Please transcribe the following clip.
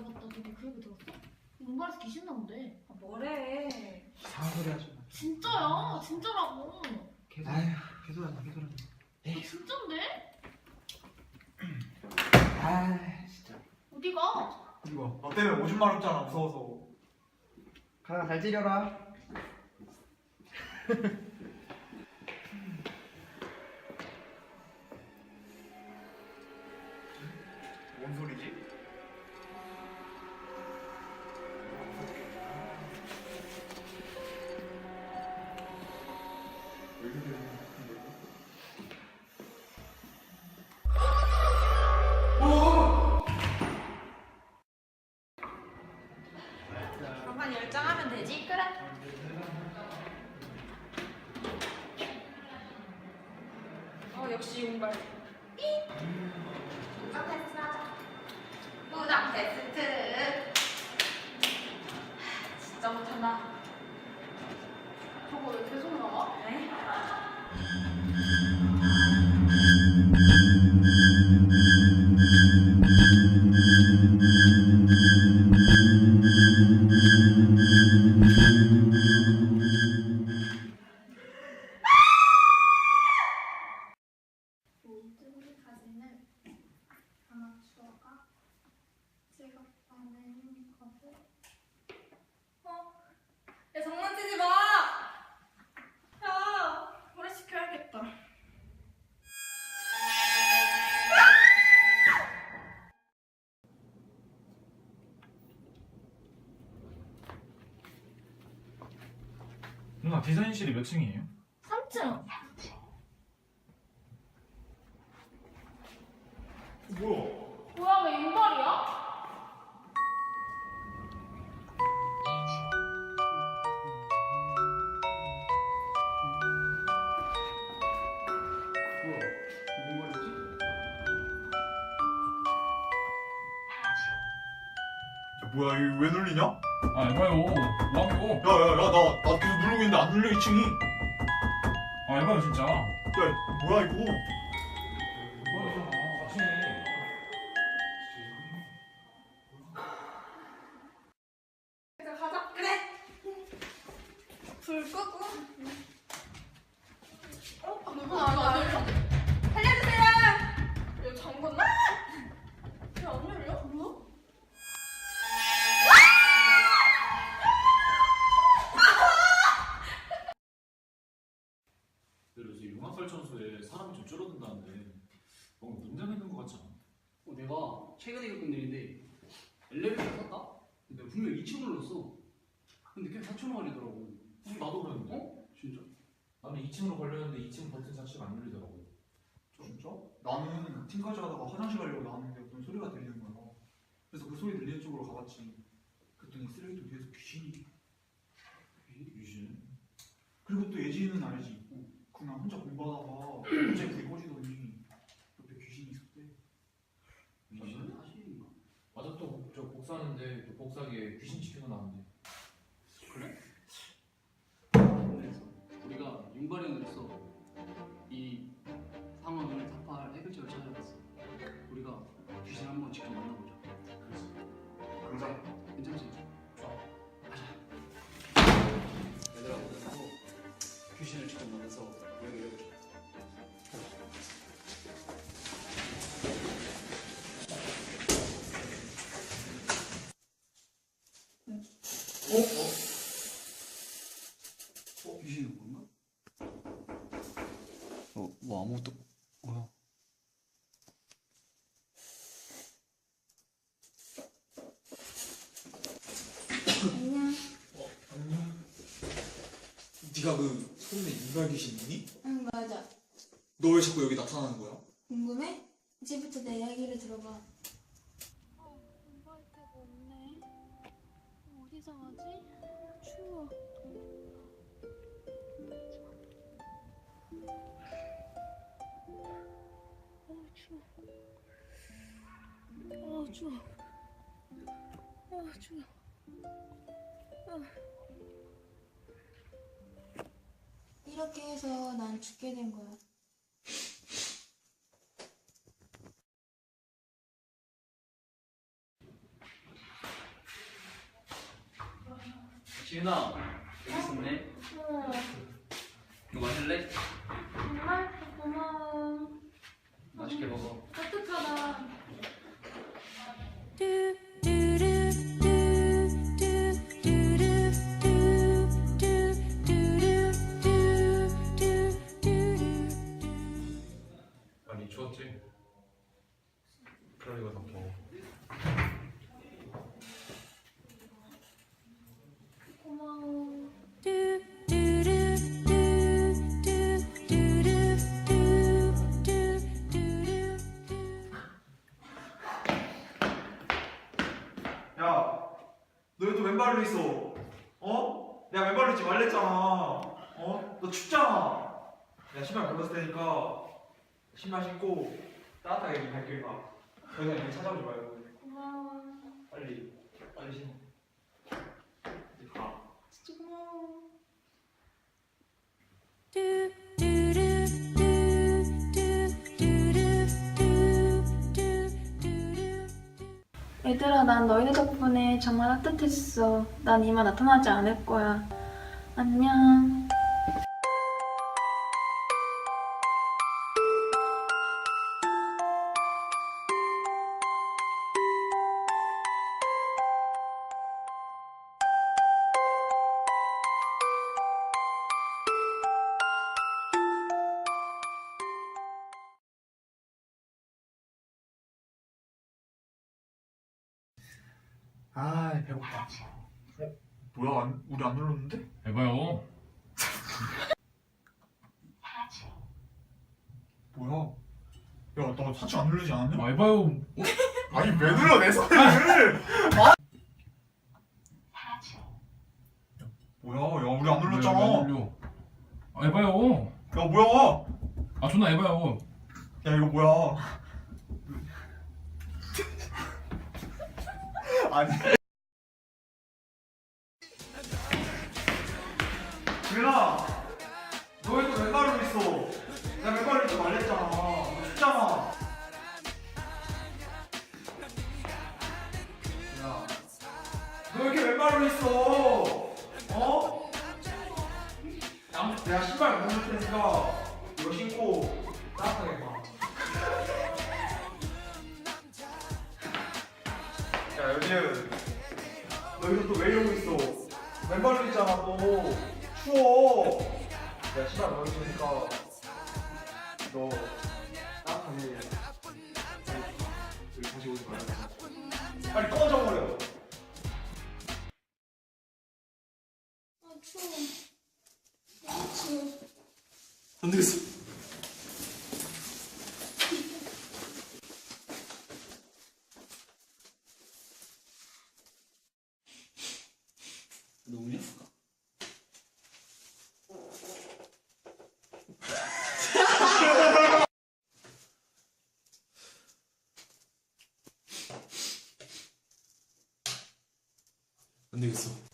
야 맞다 너그 얘기 들었어? 운발에서 귀신 나온대 아, 뭐래? 이상한 소리 하지 마. 진짜야 진짜라고 계속. 아휴, 계속 하자, 계속 하자. 너 진짠데? 아, 진짜. 어디가? 이거 너 때문에 오줌 마렵잖아 무서워서 가라, 잘 찌려라. 뭔 소리지? 누나 디자인실이 몇 층이에요? 3층 뭐야? 뭐야 왜 윤발이야? 뭐야, 이거 왜 눌리냐? 아 에바요. 뭐하고 야야야 나, 나 계속 누르고 있는데 안 눌려 2층이 아 에바요 진짜. 야 뭐야 이거 최근에 겪은 일인데 엘리베이터 탔다? 근데 분명 2층 눌렀어. 근데 그냥 4층으로 가리더라고. 나도 그랬는데? 어? 진짜? 나는 2층으로 걸렸는데 2층 버튼 자체가 안 눌리더라고. 진짜? 나는 팀까지 가다가 화장실 가려고 나왔는데 어떤 소리가 들리는 거야. 그래서 그 소리 들리는 쪽으로 가봤지. 그랬더니 쓰레기통 뒤에서 귀신이. 유신? 그리고 또 예진이는 알지? 그냥 혼자 공부하다가 갑자기 불이 꺼지더니. 옆에 귀신이 있었대 유신? 사실인가? 맞아 또 저 복사하는데 또 복사기에 귀신 지켜서 나왔는데. 그래서 우리가 윤발현으로서 이 상황을 타파할 해결책을 찾아봤어. 우리가 귀신 한번 직접 만나보자. 그러자 괜찮지? 좋아. 얘들아 그래서 귀신을 직접 만나서 이야기를 해보 자 어? 귀신은 뭔가? 어, 뭐 아무것도 뭐야? 안녕 네가 그 소문에 인간 귀신이니? 응 맞아 너 왜 자꾸 여기 나타나는 거야? 궁금해? 이제부터 내 이야기를 들어봐 어디서 하지? 추워. 어 추워. 아 추워. 아 추워. 이렇게 해서 난 죽게 된 거야 지은아 여기 있었네 어, 이거 마실래? 정말 고마워. 맛있게 먹어 따뜻하다. 많이 추웠지? 그러니까 더더 야, 너왜또 맨발로 있어? 어? 내가 맨발로 있지 말랬잖아. 어? 너 춥잖아. 내가 신발 벗었을 테니까 신발 신고 따뜻하게 발길 가. 여기서 이렇게 찾아오지 말고 고마워. 빨리 빨리 신어. 난 너희들 덕분에 정말 따뜻했어. 난 이만 나타나지 않을 거야. 안녕. 아 배고파. 어? 뭐야? 안, 우리 안 눌렀는데? 에바요. 뭐야? 야, 너 사치 안 누르지 않았냐? 아, 에바요. 아니 왜 눌러 내 손을? 아! 뭐야? 야 우리 안 눌렀잖아. 왜, 왜 눌려? 아, 에바요. 야 뭐야? 아, 존나 에바요. 야 이거 뭐야? 아니. 야 여진 너 이거 또왜 이러고 있어? 맨발로 있잖아 너 추워 내가 신발 벗을 테니까 너 따뜻하게 여기 다시 오지 말고 빨리 꺼져 버려 아, 추워. 너무 추워. 안 되겠어 누구냐? 안 되겠어.